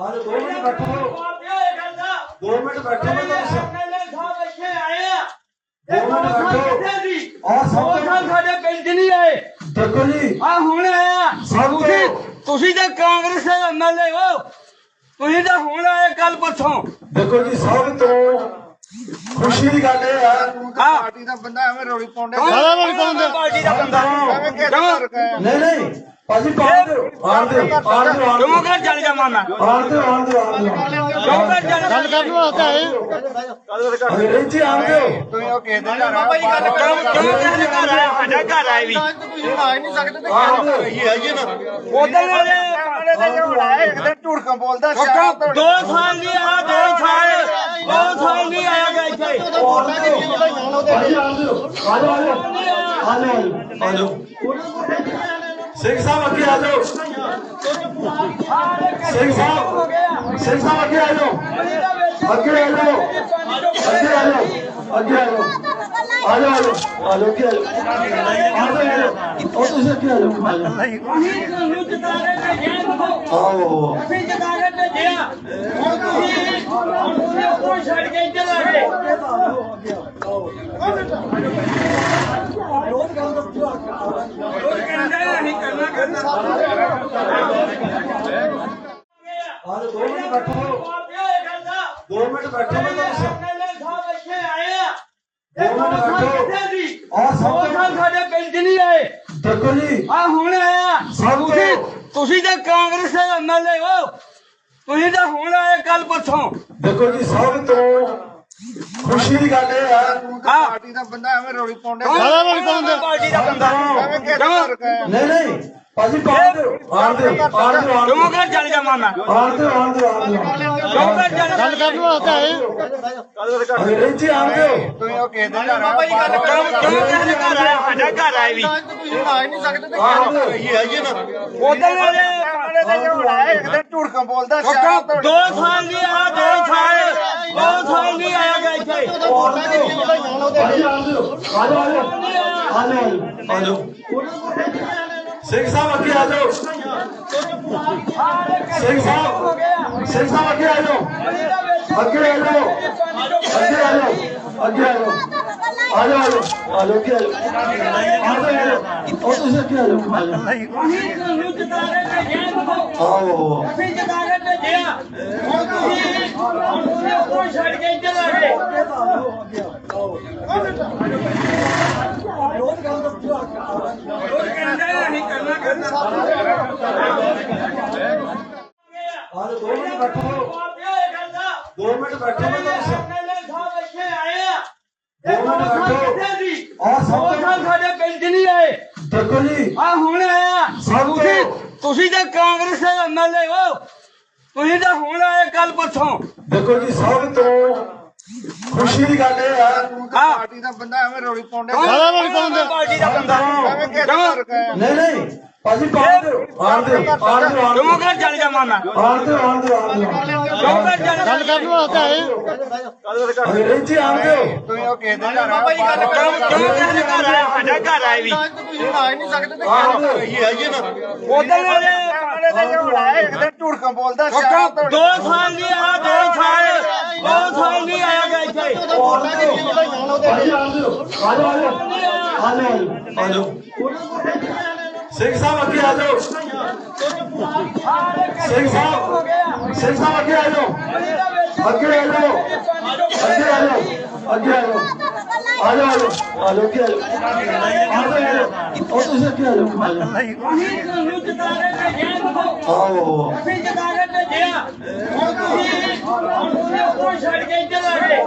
ਆਜੋ ਦੋ ਮਿੰਟ ਬੈਠੋ। ਦੋ ਮਿੰਟ ਬੈਠੋ ਮੈਂ ਤੁਹਾਨੂੰ ਸਾਡੇ ਪਿੰਡ ਨਹੀਂ ਆਏ ਦੇਖੋ ਜੀ। ਆ ਹੁਣ ਆਇਆ। ਸਭ ਤੁਸੀਂ ਤੋਂ- ਤੁਸੀਂ ਤਾਂ ਕਾਂਗਰਸ ਦੇ ਐਮਐਲਏ ਹੋ। ਤੁਸੀਂ ਤਾਂ ਹੁਣ ਆਏ ਕੱਲ ਪਰਸੋਂ ਦੇਖੋ ਜੀ ਸਭ ਤੋਂ ਖੁਸ਼ੀ ਦੀ ਗੱਲ ਇਹ ਹੈ। ਪਾਰਟੀ ਦਾ ਬੰਦਾ ਐਵੇਂ ਰੋਲੀ ਪਾਉਂਦੇ। ਸਾਰਾ ਰੋਲ ਪਾਉਂਦੇ। ਪਾਰਟੀ ਦਾ ਬੰਦਾ। ਨਹੀਂ ਨਹੀਂ। ਭਾਜੀ ਪਾਣ ਦਿਓ। ਆਣ ਦਿਓ। ਆਣ ਦਿਓ ਆਣ ਕਿਉਂ ਦਿਓ ਕਰ ਚੱਲ ਜਾ ਮਾਮਾ ਆਣ ਦਿਓ ਆਣ ਦਿਓ ਆਣ ਦਿਓ। ਕਿਉਂ ਕਰ ਚੱਲ ਗੱਲ ਕਰਨ ਵਾਸਤੇ ਆਏ ਅੰਗਰੇਜ਼ ਜੀ ਆਣ ਦਿਓ। ਤੁਸੀਂ ਉਹ ਕਿਸੇ ਦੇ ਘਰ ਬਾਬਾ ਜੀ ਗੱਲ ਕਰੋ। ਕਿਉਂ ਕਿਸੇ ਘਰ ਆਇਆ ਸਾਡਾ ਘਰ ਆਏ ਵੀ ਤੁਸੀਂ ਆ ਨਹੀਂ ਸਕਦੇ ਤੇ ਆਣ ਦਿਓ ਉਧਰ ਵਾਲੇ ਤੇ ਜੋ ਆਇਆ ਇੱਕ ਦਿਨ ਝੂਠ ਬੋਲਦਾ? ਤੋਂ ਦੋ ਸਾਲ ਨਹੀਂ ਆਇਆ ਦੋ ਸਾਲ ਦੋ ਸਾਲ ਨਹੀਂ ਆਇਆ ਗਾ ਇੱਥੇ। ਭਾਜੀ ਆਣ ਦਿਓ। ਆਜੋ ਆਜੋ। ਆਜੋ ਆਜੋ। ਸਿੰਘ ਸਾਹਿਬ ਅੱਗੇ ਆ ਜਾਓ ਸਿੰਘ ਸਾਹਿਬ ਸਿੰਘ ਸਾਹਿਬ ਅੱਗੇ ਆ ਜਾਓ ਅੱਗੇ ਆ ਜਾਓ ਅੱਗੇ ਆ ਜਾਓ ਅੱਗੇ ਆ ਜਾਓ ਆ ਜਾਓ ਆ ਜਾਓ ਆ ਜਾਓ ਅੱਗੇ ਆ ਜਾਓ ਆ ਜਾਓ ਆ ਜਾਓ ਉਹ ਤੁਸੀਂ ਅੱਗੇ ਆ ਜਾਓ ਆ ਜਾਓ ਅਸੀਂ ਤੁਹਾਨੂੰ ਜਿਤਾਰੇ ਭੇਜਿਆ ਦੇਖੋ ਆਓ ਅਸੀਂ ਜਿਤਾਰੇ ਭੇਜਿਆ ਹੁਣ ਤੁਸੀਂ ਹੁਣ ਤੁਸੀਂ ਉੱਪਰੋਂ ਛੱਡ ਕੇ ਇੱਧਰ ਆ ਗਏ ਉਹ ਕਹਿੰਦੇ ਅਸੀਂ ਆਜੋ ਦੋ ਮਿੰਟ ਬੈਠੋ ਦੋ ਮਿੰਟ ਬੈਠੋ ਮੈਂ ਤੁਹਾਨੂੰ ਆਹ ਸਭ ਤੋਂ- ਸਾਡੇ ਪਿੰਡ ਨਹੀਂ ਆਏ। ਦੇਖੋ ਜੀ। ਆ ਹੁਣ ਆਇਆ ਸਭ ਤੁਸੀਂ ਤੁਸੀਂ ਤਾਂ ਕਾਂਗਰਸ ਦੇ ਐਮਐਲਏ ਹੋ। ਤੁਸੀਂ ਤਾਂ ਹੁਣ ਆਏ ਕੱਲ ਪਰਸੋਂ। ਦੇਖੋ ਜੀ ਸਭ ਤੋਂ ਖੁਸ਼ੀ ਦੀ ਗੱਲ ਇਹ ਹੈ ਪਾਰਟੀ ਦਾ ਬੰਦਾ ਐਵੇਂ ਰੋਲੀ ਪਾਉਂਦੇ। ਪਾਰਟੀ ਦਾ ਬੰਦਾ? ਨਹੀਂ ਨਹੀਂ। ਭਾਜੀ ਪਾਣ ਦਿਓ ਆਣ ਦਿਓ ਆਣ ਦਿਓ ਆਣ ਕਿਉਂ ਦਿਓ ਕਰ ਚੱਲ ਜਾ ਮਾਮਾ ਆਣ ਦਿਓ ਆਣ ਦਿਓ ਆਣ ਦਿਓ ਕਿਉਂ ਕਰ ਚੱਲ ਗੱਲ ਕਰਨ ਵਾਸਤੇ ਆਏ ਅੰਗਰੇਜ਼ ਜੀ ਆਣ ਦਿਓ ਤੁਸੀਂ ਉਹ ਕਿਸੇ ਦੇ ਘਰ ਬਾਬਾ ਜੀ ਗੱਲ ਕਰੋ ਕਿਉਂ ਕਿਸੇ ਘਰ ਆਇਆ ਸਾਡਾ ਘਰ ਆਏ ਵੀ ਤੁਸੀਂ ਆ ਹੀ ਨਹੀਂ ਸਕਦੇ ਤੇ ਆਣ ਦਿਓ ਉਧਰ ਵਾਲੇ ਸਾਹਮਣੇ ਤੇ ਜੋ ਆਇਆ ਇੱਕ ਦਿਨ ਝੂਠ ਬੋਲਦਾ ਸ਼ਾਮ ਤੋਂ ਦੋ ਸਾਲ ਨਹੀਂ ਆਇਆ ਦੋ ਸਾਲ ਦੋ ਸਾਲ ਨਹੀਂ ਆਇਆ ਗਾ ਇੱਥੇ ਭਾਜੀ ਆਣ ਦਿਓ ਆਜੋ ਆਜੋ ਆਜੋ ਆਜੋ ਸਿੰਘ ਸਾਹਿਬ ਅੱਗੇ ਆ ਜਾਓ ਸਿੰਘ ਸਾਹਿਬ ਸਿੰਘ ਸਾਹਿਬ ਅੱਗੇ ਆ ਜਾਓ ਅੱਗੇ ਆ ਜਾਓ ਅੱਗੇ ਆ ਜਾਓ ਅੱਗੇ ਆ ਜਾਓ ਆ ਜਾਓ ਆ ਜਾਓ ਅੱਗੇ ਆ ਜਾਓ ਉਹ ਤੁਸੀਂ ਅੱਗੇ ਆ ਜਾਓ ਆ ਜਾਓ ਆਓ ਅਸੀਂ ਜਿਤਾਰੇ ਭੇਜਿਆ ਹੁਣ ਤੁਸੀਂ ਹੁਣ ਤੁਸੀਂ ਉੱਪਰੋਂ ਛੱਡ ਕੇ ਇੱਧਰ ਆ ਗਏ ਉਹ ਕਹਿੰਦੇ ਅਸੀਂ ਕਰਨਾ ਕਰਨਾ ਆਜੋ ਦੋ ਮਿੰਟ ਬੈਠੋ। ਦੋ ਮਿੰਟ ਬੈਠੋ ਮੈਂ ਤੁਹਾਨੂੰ ਦੋ ਮਿੰਟ ਬੈਠੋ। ਆਹ ਸਭ ਤੋਂ- ਸਾਡੇ ਪਿੰਡ ਨਹੀਂ ਆਏ। ਦੇਖੋ ਜੀ। ਆ ਹੁਣ ਆਇਆ ਸਭ ਤੋਂ- ਤੁਸੀਂ ਤੁਸੀਂ ਤਾਂ ਕਾਂਗਰਸ ਦੇ ਐਮਐਲਏ ਹੋ। ਤੁਸੀਂ ਤਾਂ ਹੁਣ ਆਏ ਕੱਲ ਪਰਸੋਂ। ਦੇਖੋ ਜੀ ਸਭ ਤੋਂ ਖੁਸ਼ੀ ਦੀ ਗੱਲ ਇਹ ਹੈ। ਪਾਰਟੀ ਦਾ ਬੰਦਾ ਐਵੇਂ ਰੋਲੀ ਪਾਉਂਦੇ। ਸਾਰਾ ਰੋਲ ਪਾਉਂਦੇ। ਪਾਰਟੀ ਦਾ ਬੰਦਾ? ਹੈ ਨਹੀਂ ਨਹੀਂ। ਭਾਜੀ ਪਾਣ ਦਿਓ ਆਣ ਦਿਓ ਆਣ ਦਿਓ ਆਣ ਕਿਉਂ ਦਿਓ ਕਰ ਚੱਲ ਜਾ ਮਾਮਾ? ਆਣ ਦਿਓ ਆਣ ਦਿਓ ਆਣ ਦਿਓ ਕਿਉਂ ਕਰ ਚੱਲ ਗੱਲ ਕਰਨ ਵਾਸਤੇ ਆਏ। ਅੰਗਰੇਜ਼ ਜੀ ਆਣ ਦਿਓ ਤੁਸੀਂ ਉਹ ਕਿਸੇ ਦੇ ਘਰ ਬਾਬਾ ਜੀ ਗੱਲ ਕਰੋ ਕਿਉਂ ਕਿਸੇ ਘਰ ਆਇਆ ਸਾਡਾ ਘਰ ਆਏ ਵੀ। ਤੁਸੀਂ ਆ ਹੀ ਨਹੀਂ ਸਕਦੇ ਤੇ ਆਣ ਦਿਓ ਉਧਰ ਵਾਲੇ ਸਾਹਮਣੇ ਤੇ ਜੋ ਆਇਆ ਇੱਕ ਦਿਨ ਝੂਠ ਬੋਲਦਾ? ਸ਼ਾਮ ਦੋ ਸਾਲ ਨਹੀਂ ਆਇਆ ਦੋ ਸਾਲ। ਦੋ ਸਾਲ ਨਹੀਂ ਆਇਆ ਗਾ ਇੱਥੇ। ਆ ਆ ਜਾਓ ਆ ਜਾਓ ਆ ਜਾਓ ਸਿੰਘ ਸਾਹਿਬ ਅੱਗੇ ਆ ਜਾਓ। ਸਿੰਘ ਸਾਹਿਬ ਸਿੰਘ ਸਾਹਿਬ ਅੱਗੇ ਆ ਜਾਓ। ਅੱਗੇ ਆ ਜਾਓ। ਅੱਗੇ ਆ ਜਾਓ। ਅੱਗੇ ਆ ਜਾਓ। ਆ ਜਾਓ ਆ ਜਾਓ। ਅੱਗੇ ਆ ਜਾਓ ਆ ਜਾਓ। ਉਹ ਤੁਸੀਂ ਅੱਗੇ ਆ ਜਾਓ ਆ ਜਾਓ। ਅਸੀਂ ਤੁਹਾਨੂੰ ਜਿਤਾਰੇ ਭੇਜਿਆ ਦੇਖੋ ਅਸੀਂ ਜਿਤਾਰੇ ਭੇਜਿਆ ਹੁਣ ਤੁਸੀਂ ਹੁਣ ਤੁਸੀਂ ਉੱਪਰੋਂ ਛੱਡ ਕੇ ਇੱਧਰ ਆ ਗਏ।